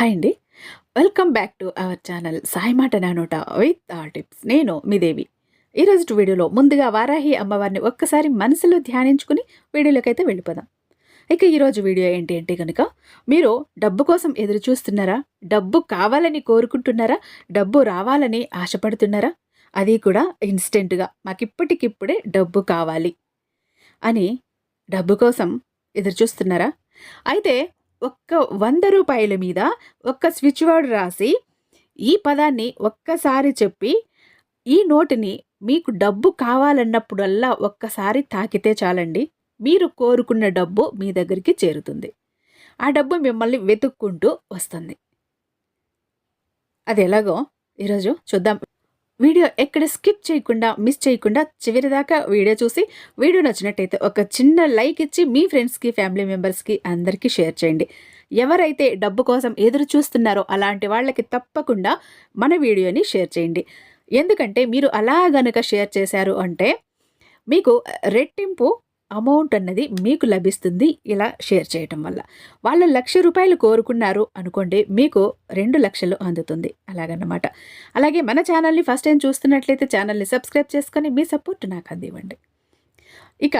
Hi అండి. Welcome back to our channel Sai మాట నానోట విత్ ఆ టిప్స్. నేను మీ దేవి. ఈరోజు వీడియోలో ముందుగా వారాహి అమ్మవారిని ఒక్కసారి మనసులో ధ్యానించుకుని వీడియోలోకైతే వెళ్ళిపోదాం. ఇక ఈరోజు వీడియో ఏంటి అంటే కనుక మీరు డబ్బు కోసం ఎదురు చూస్తున్నారా? డబ్బు కావాలని కోరుకుంటున్నారా? డబ్బు రావాలని ఆశపడుతున్నారా? అది కూడా ఇన్స్టెంట్గా మాకిప్పటికిప్పుడే డబ్బు కావాలి అని డబ్బు కోసం ఎదురు చూస్తున్నారా? అయితే ఒక్క వంద రూపాయల మీద ఒక్క స్విచ్ వర్డ్ రాసి ఈ పదాన్ని ఒక్కసారి చెప్పి ఈ నోటుని మీకు డబ్బు కావాలన్నప్పుడల్లా ఒక్కసారి తాకితే చాలండి. మీరు కోరుకున్న డబ్బు మీ దగ్గరికి చేరుతుంది. ఆ డబ్బు మిమ్మల్ని వెతుక్కుంటూ వస్తుంది. అది ఎలాగో? ఈరోజు చూద్దాం. వీడియో ఎక్కడ స్కిప్ చేయకుండా మిస్ చేయకుండా చివరి దాకా వీడియో చూసి వీడియో నచ్చినట్టయితే ఒక చిన్న లైక్ ఇచ్చి మీ ఫ్రెండ్స్కి ఫ్యామిలీ మెంబర్స్కి అందరికీ షేర్ చేయండి. ఎవరైతే డబ్బు కోసం ఎదురు చూస్తున్నారో అలాంటి వాళ్ళకి తప్పకుండా మన వీడియోని షేర్ చేయండి. ఎందుకంటే మీరు అలా గనక షేర్ చేశారు అంటే మీకు రెట్టింపు అమౌంట్ అన్నది మీకు లభిస్తుంది ఇలా షేర్ చేయటం వల్ల. వాళ్ళు లక్ష రూపాయలు కోరుకున్నారు అనుకోండి మీకు రెండు లక్షలు అందుతుంది. అలాగన్నమాట. అలాగే మన ఛానల్ని ఫస్ట్ టైం చూస్తున్నట్లయితే ఛానల్ని సబ్స్క్రైబ్ చేసుకొని మీ సపోర్ట్ నాకు అందివ్వండి. ఇక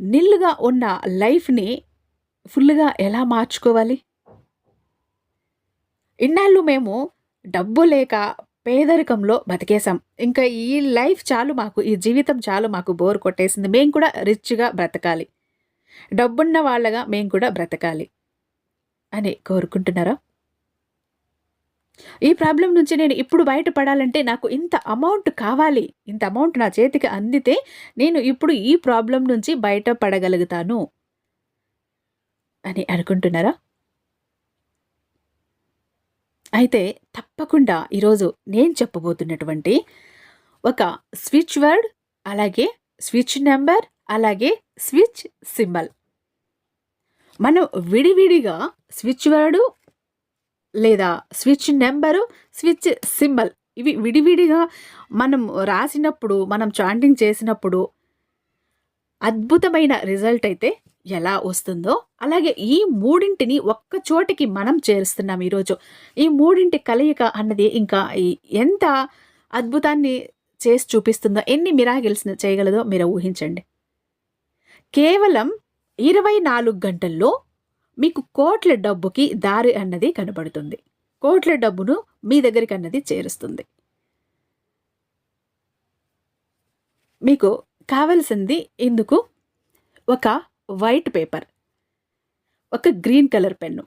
నిల్లుగా ఉన్న లైఫ్ని ఫుల్గా ఎలా మార్చుకోవాలి? ఇన్నాళ్ళు మేము డబ్బు లేక పేదరికంలో బతికేసాం ఇంకా ఈ లైఫ్ చాలు మాకు ఈ జీవితం చాలు మాకు బోర్ కొట్టేసింది. మేము కూడా రిచ్గా బ్రతకాలి. డబ్బున్న వాళ్ళగా మేము కూడా బ్రతకాలి అని కోరుకుంటున్నారా? ఈ ప్రాబ్లం నుంచి నేను ఇప్పుడు బయటపడాలంటే నాకు ఇంత అమౌంట్ కావాలి. ఇంత అమౌంట్ నా చేతికి అందితే నేను ఇప్పుడు ఈ ప్రాబ్లం నుంచి బయటపడగలుగుతాను అని అనుకుంటున్నారా? అయితే తప్పకుండా ఈరోజు నేను చెప్పబోతున్నటువంటి ఒక స్విచ్ వర్డ్ అలాగే స్విచ్ నెంబర్ అలాగే స్విచ్ సింబల్. మనం విడివిడిగా స్విచ్ వర్డు లేదా స్విచ్ నెంబరు స్విచ్ సింబల్ ఇవి విడివిడిగా మనం రాసినప్పుడు మనం చాంటింగ్ చేసినప్పుడు అద్భుతమైన రిజల్ట్ అయితే ఎలా వస్తుందో అలాగే ఈ మూడింటిని ఒక్క చోటికి మనం చేరుస్తున్నాం ఈరోజు. ఈ మూడింటి కలయిక అన్నది ఇంకా ఎంత అద్భుతాన్ని చేసి చూపిస్తుందో ఎన్ని మిరాగిల్స్ చేయగలదో మీరు ఊహించండి. కేవలం ఇరవై నాలుగు గంటల్లో మీకు కోట్ల డబ్బుకి దారి అన్నది కనబడుతుంది. కోట్ల డబ్బును మీ దగ్గరికి అన్నది చేరుస్తుంది. మీకు కావలసింది ఇందుకు ఒక వైట్ పేపర్ ఒక గ్రీన్ కలర్ పెన్ను.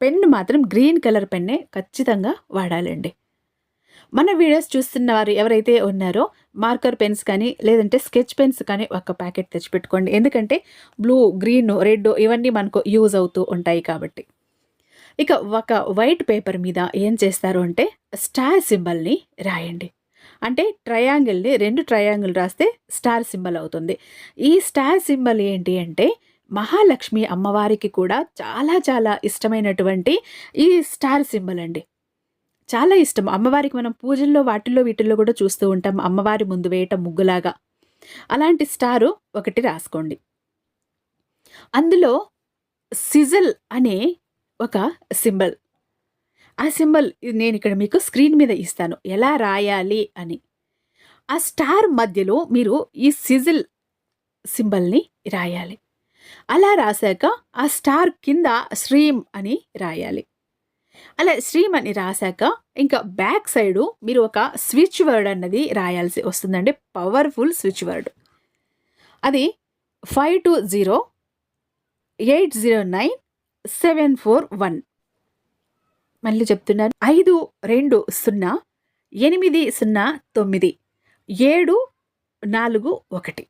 పెన్ను మాత్రం గ్రీన్ కలర్ పెన్నే ఖచ్చితంగా వాడాలండి. మన వీడియోస్ చూస్తున్న వారు ఎవరైతే ఉన్నారో మార్కర్ పెన్స్ కానీ లేదంటే స్కెచ్ పెన్స్ కానీ ఒక ప్యాకెట్ తెచ్చిపెట్టుకోండి. ఎందుకంటే బ్లూ గ్రీన్ రెడ్ ఇవన్నీ మనకు యూజ్ అవుతూ ఉంటాయి కాబట్టి. ఇక ఒక వైట్ పేపర్ మీద ఏం చేస్తారు అంటే స్టార్ సింబల్ని రాయండి. అంటే ట్రయాంగిల్ని రెండు ట్రయాంగిల్ రాస్తే స్టార్ సింబల్ అవుతుంది. ఈ స్టార్ సింబల్ ఏంటి అంటే మహాలక్ష్మి అమ్మవారికి కూడా చాలా చాలా ఇష్టమైనటువంటి ఈ స్టార్ సింబల్ అండి. చాలా ఇష్టం. అమ్మవారికి మనం పూజల్లో వాటిల్లో వీటిల్లో కూడా చూస్తూ ఉంటాం. అమ్మవారి ముందు వేయటం ముగ్గులాగా. అలాంటి స్టారు ఒకటి రాసుకోండి. అందులో సిజల్ అనే ఒక సింబల్ ఆ సింబల్ నేను ఇక్కడ మీకు స్క్రీన్ మీద ఇస్తాను. ఎలా రాయాలి అని. ఆ స్టార్ మధ్యలో మీరు ఈ సిజిల్ సింబల్ని రాయాలి. అలా రాశాక ఆ స్టార్ కింద స్ట్రీమ్ అని రాయాలి. అలా స్ట్రీమ్ అని రాశాక ఇంకా బ్యాక్ సైడు మీరు ఒక స్విచ్ వర్డ్ అన్నది రాయాల్సి వస్తుందండి. Powerful switch word. అది five two zero eight zero nine seven four one. మళ్ళీ చెప్తున్నాను ఐదు రెండు సున్నా ఎనిమిది సున్నా తొమ్మిది ఏడు నాలుగు ఒకటి.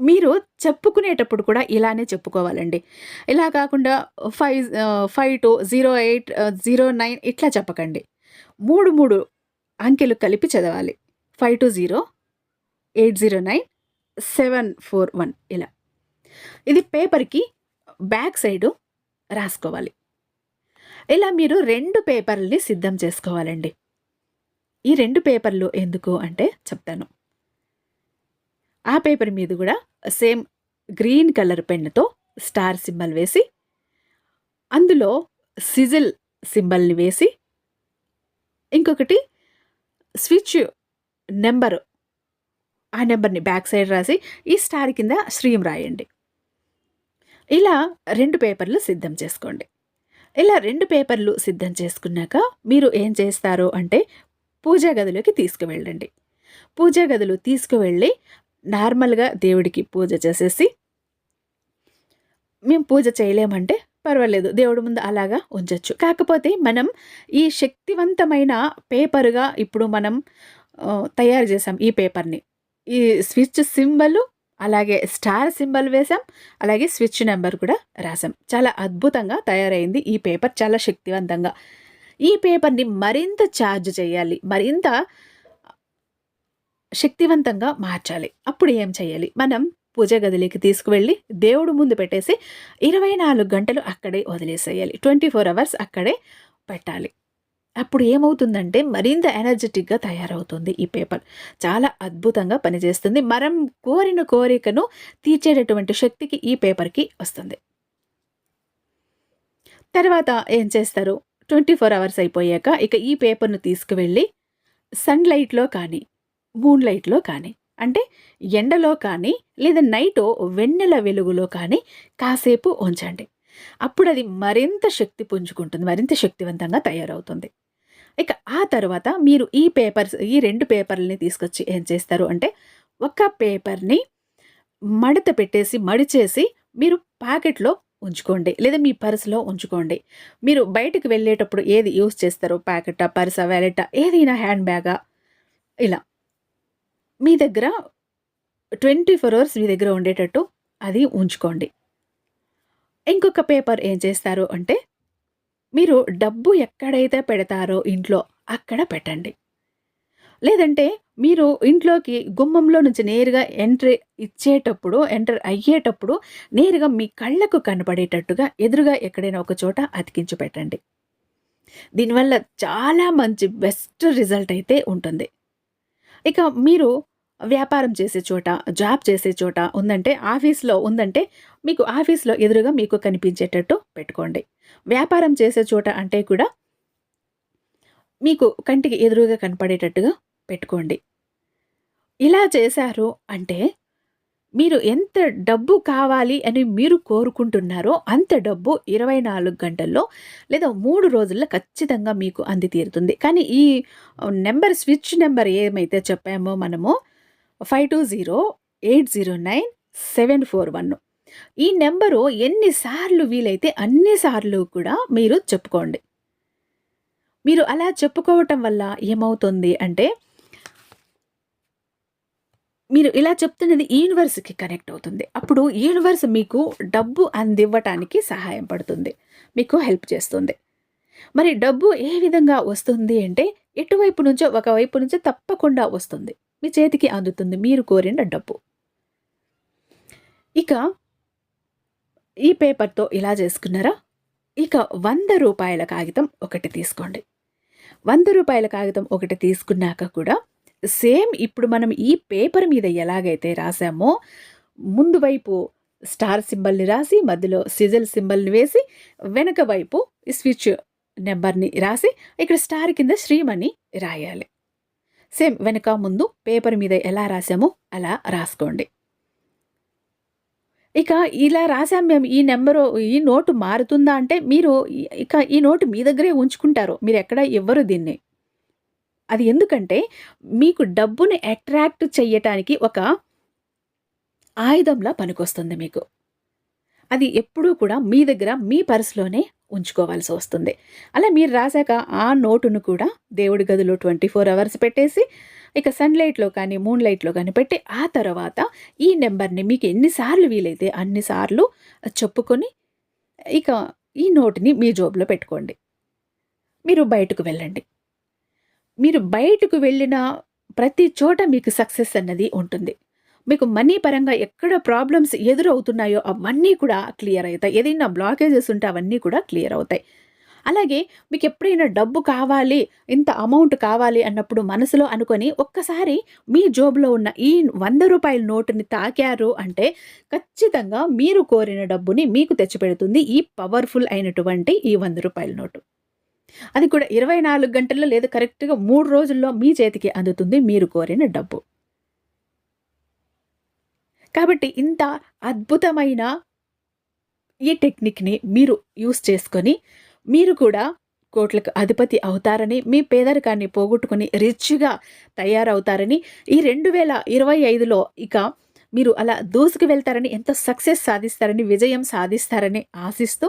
మీరు చెప్పుకునేటప్పుడు కూడా ఇలానే చెప్పుకోవాలండి. ఇలా కాకుండా five five two zero eight zero nine ఇట్లా చెప్పకండి. మూడు మూడు అంకెలు కలిపి చదవాలి. Five two zero eight zero nine seven four one ఇలా. ఇది పేపర్కి బ్యాక్ సైడు రాసుకోవాలి. ఇలా మీరు రెండు పేపర్లని సిద్ధం చేసుకోవాలండి. ఈ రెండు పేపర్లు ఎందుకు అంటే చెప్తాను. ఆ పేపర్ మీద కూడా సేమ్ గ్రీన్ కలర్ పెన్నుతో స్టార్ సింబల్ వేసి అందులో సిజిల్ సింబల్ని వేసి ఇంకొకటి స్విచ్ నెంబరు ఆ నెంబర్ని బ్యాక్ సైడ్ రాసి ఈ స్టార్ కింద శ్రీం రాయండి. ఇలా రెండు పేపర్లు సిద్ధం చేసుకోండి. ఇలా రెండు పేపర్లు సిద్ధం చేసుకున్నాక మీరు ఏం చేస్తారు అంటే పూజా గదిలోకి తీసుకువెళ్ళండి. పూజా గదిలో తీసుకువెళ్ళి నార్మల్గా దేవుడికి పూజ చేసేసి మేము పూజ చేయలేమంటే పర్వాలేదు దేవుడి ముందు అలాగా ఉంచవచ్చు కాకపోతే మనం ఈ శక్తివంతమైన పేపర్గా ఇప్పుడు మనం తయారు చేసాం ఈ పేపర్ని. ఈ స్విచ్ సింబల్ అలాగే స్టార్ సింబల్ వేసాం అలాగే స్విచ్ నెంబర్ కూడా రాసాం చాలా అద్భుతంగా తయారైంది ఈ పేపర్ చాలా శక్తివంతంగా. ఈ పేపర్ని మరింత ఛార్జ్ చేయాలి మరింత శక్తివంతంగా మార్చాలి. అప్పుడు ఏం చేయాలి? మనం పూజ గదిలోకి తీసుకువెళ్ళి దేవుడు ముందు పెట్టేసి ఇరవై నాలుగు గంటలు అక్కడే వదిలేసేయాలి. ట్వంటీ ఫోర్ అవర్స్ అక్కడే పెట్టాలి. అప్పుడు ఏమవుతుందంటే మరింత ఎనర్జెటిక్గా తయారవుతుంది ఈ పేపర్. చాలా అద్భుతంగా పనిచేస్తుంది. మనం కోరిన కోరికను తీర్చేటటువంటి శక్తికి ఈ పేపర్కి వస్తుంది. తర్వాత ఏం చేస్తారు? ట్వంటీ ఫోర్ అవర్స్ అయిపోయాక ఇక ఈ పేపర్ను తీసుకువెళ్ళి సన్లైట్లో కానీ మూన్ లైట్లో కానీ అంటే ఎండలో కానీ లేదా నైట్ వెన్నెల వెలుగులో కానీ కాసేపు ఉంచండి. అప్పుడు అది మరింత శక్తి పుంజుకుంటుంది మరింత శక్తివంతంగా తయారవుతుంది. ఇక ఆ తర్వాత మీరు ఈ పేపర్స్ ఈ రెండు పేపర్లని తీసుకొచ్చి ఏం చేస్తారు అంటే ఒక పేపర్ని మడత పెట్టేసి మడిచేసి మీరు ప్యాకెట్లో ఉంచుకోండి. లేదా మీ పర్సులో ఉంచుకోండి. మీరు బయటకు వెళ్ళేటప్పుడు ఏది యూస్ చేస్తారో? ప్యాకెటా పర్సా వ్యాలెటా? ఏదైనా హ్యాండ్ బ్యాగా? ఇలా. మీ దగ్గర ట్వంటీ ఫోర్ అవర్స్ మీ దగ్గర ఉండేటట్టు అది ఉంచుకోండి. ఇంకొక పేపర్ ఏం చేస్తారు అంటే మీరు డబ్బు ఎక్కడైతే పెడతారో ఇంట్లో అక్కడ పెట్టండి. లేదంటే మీరు ఇంట్లోకి గుమ్మంలో నుంచి నేరుగా ఎంట్రీ ఇచ్చేటప్పుడు ఎంటర్ అయ్యేటప్పుడు నేరుగా మీ కళ్ళకు కనపడేటట్టుగా ఎదురుగా ఎక్కడైనా ఒక చోట అతికించి పెట్టండి. దీనివల్ల చాలా మంచి బెస్ట్ రిజల్ట్ అయితే ఉంటుంది. ఇక మీరు వ్యాపారం చేసే చోట జాబ్ చేసే చోట ఉందంటే ఆఫీస్లో ఉందంటే మీకు ఆఫీస్లో ఎదురుగా మీకు కనిపించేటట్టు పెట్టుకోండి. వ్యాపారం చేసే చోట అంటే కూడా మీకు కంటికి ఎదురుగా కనపడేటట్టుగా పెట్టుకోండి. ఇలా చేశారు అంటే మీరు ఎంత డబ్బు కావాలి అని మీరు కోరుకుంటున్నారో అంత డబ్బు ఇరవై నాలుగు గంటల్లో లేదా మూడు రోజుల్లో ఖచ్చితంగా మీకు అంది తీరుతుంది. కానీ ఈ నెంబర్ స్విచ్ నెంబర్ ఏమైతే చెప్పామో మనము five two zero eight zero nine seven four one. ఈ నెంబరు ఎన్నిసార్లు వీలైతే అన్నిసార్లు కూడా మీరు చెప్పుకోండి. మీరు అలా చెప్పుకోవటం వల్ల ఏమవుతుంది అంటే మీరు ఇలా చెప్తున్నది యూనివర్స్కి కనెక్ట్ అవుతుంది. అప్పుడు యూనివర్స్ మీకు డబ్బు అందివ్వటానికి సహాయం పడుతుంది. మీకు హెల్ప్ చేస్తుంది. మరి డబ్బు ఏ విధంగా వస్తుంది అంటే ఎటువైపు నుంచో ఒకవైపు నుంచో తప్పకుండా వస్తుంది. మీ చేతికి అందుతుంది మీరు కోరిన డబ్బు. ఇక ఈ పేపర్తో ఇలా చేసుకున్నారా? ఇక వంద రూపాయల కాగితం ఒకటి తీసుకోండి. వంద రూపాయల కాగితం ఒకటి తీసుకున్నాక కూడా సేమ్ ఇప్పుడు మనం ఈ పేపర్ మీద ఎలాగైతే రాసామో ముందు వైపు స్టార్ సింబల్ని రాసి మధ్యలో సిజల్ సింబల్ని వేసి వెనక వైపు ఈ స్విచ్ నెంబర్ని రాసి ఇక్కడ స్టార్ కింద శ్రీమని రాయాలి. సేమ్ వెనక ముందు పేపర్ మీద ఎలా రాసామో అలా రాసుకోండి. ఇక ఇలా రాసాం మేము ఈ నెంబరు ఈ నోటు మారుతుందా అంటే మీరు ఇక ఈ నోటు మీ దగ్గరే ఉంచుకుంటారు. మీరు ఎక్కడ ఇవ్వరు దీన్ని. అది ఎందుకంటే మీకు డబ్బుని అట్రాక్ట్ చేయటానికి ఒక ఆయుధంలా పనికొస్తుంది మీకు. అది ఎప్పుడూ కూడా మీ దగ్గర మీ పర్సులోనే ఉంచుకోవాల్సి వస్తుంది. అలా మీరు రాశాక ఆ నోటును కూడా దేవుడి గదిలో ట్వంటీ ఫోర్ అవర్స్ పెట్టేసి ఇక సన్లైట్లో కానీ మూన్ లైట్లో కానీ పెట్టి ఆ తర్వాత ఈ నెంబర్ని మీకు ఎన్నిసార్లు వీలైతే అన్నిసార్లు చెప్పుకొని ఇక ఈ నోటుని మీ జోబులో పెట్టుకోండి. మీరు బయటకు వెళ్ళండి. మీరు బయటకు వెళ్ళిన ప్రతి చోట మీకు సక్సెస్ అన్నది ఉంటుంది. మీకు మనీ పరంగా ఎక్కడ ప్రాబ్లమ్స్ ఎదురవుతున్నాయో అవన్నీ కూడా క్లియర్ అవుతాయి. ఏదైనా బ్లాకేజెస్ ఉంటే అవన్నీ కూడా క్లియర్ అవుతాయి. అలాగే మీకు ఎప్పుడైనా డబ్బు కావాలి ఇంత అమౌంట్ కావాలి అన్నప్పుడు మనసులో అనుకొని ఒక్కసారి మీ జోబులో ఉన్న ఈ వంద రూపాయల నోటుని తాకారు అంటే ఖచ్చితంగా మీరు కోరిన డబ్బుని మీకు తెచ్చిపెడుతుంది ఈ పవర్ఫుల్ అయినటువంటి ఈ వంద రూపాయల నోటు. అది కూడా ఇరవై నాలుగు గంటల్లో లేదా కరెక్ట్గా మూడు రోజుల్లో మీ చేతికి అందుతుంది మీరు కోరిన డబ్బు. కాబట్టి ఇంత అద్భుతమైన ఈ టెక్నిక్ని మీరు యూస్ చేసుకొని మీరు కూడా కోట్లకు అధిపతి అవుతారని మీ పేదరికాన్ని పోగొట్టుకుని రిచ్గా తయారవుతారని ఈ రెండు వేల ఇరవై ఐదులో ఇక మీరు అలా దూసుకు వెళ్తారని ఎంత సక్సెస్ సాధిస్తారని విజయం సాధిస్తారని ఆశిస్తూ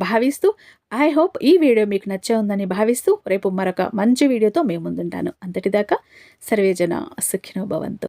భావిస్తూ ఐ హోప్ ఈ వీడియో మీకు నచ్చే ఉందని భావిస్తూ రేపు మరొక మంచి వీడియోతో మేము ముందుంటాను. అంతటిదాకా సర్వేజన సుఖినో భవంతు.